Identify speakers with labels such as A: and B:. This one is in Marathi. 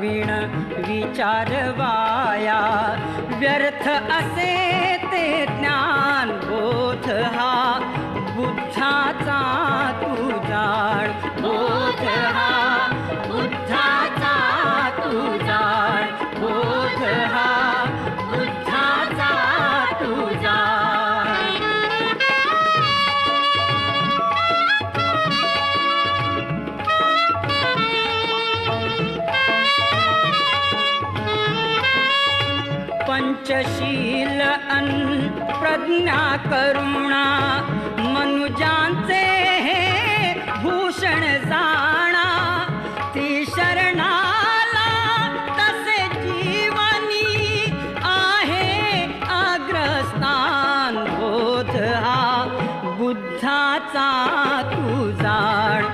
A: विण विचार वाया व्यर्थ असे ते ज्ञान पंचशील अन प्रज्ञा करुणा मनुजांचे हे भूषण जाणा. ती शरणाला तसे जीवानी आहे अग्रस्थान बोध हा बुद्धाचा तुझाड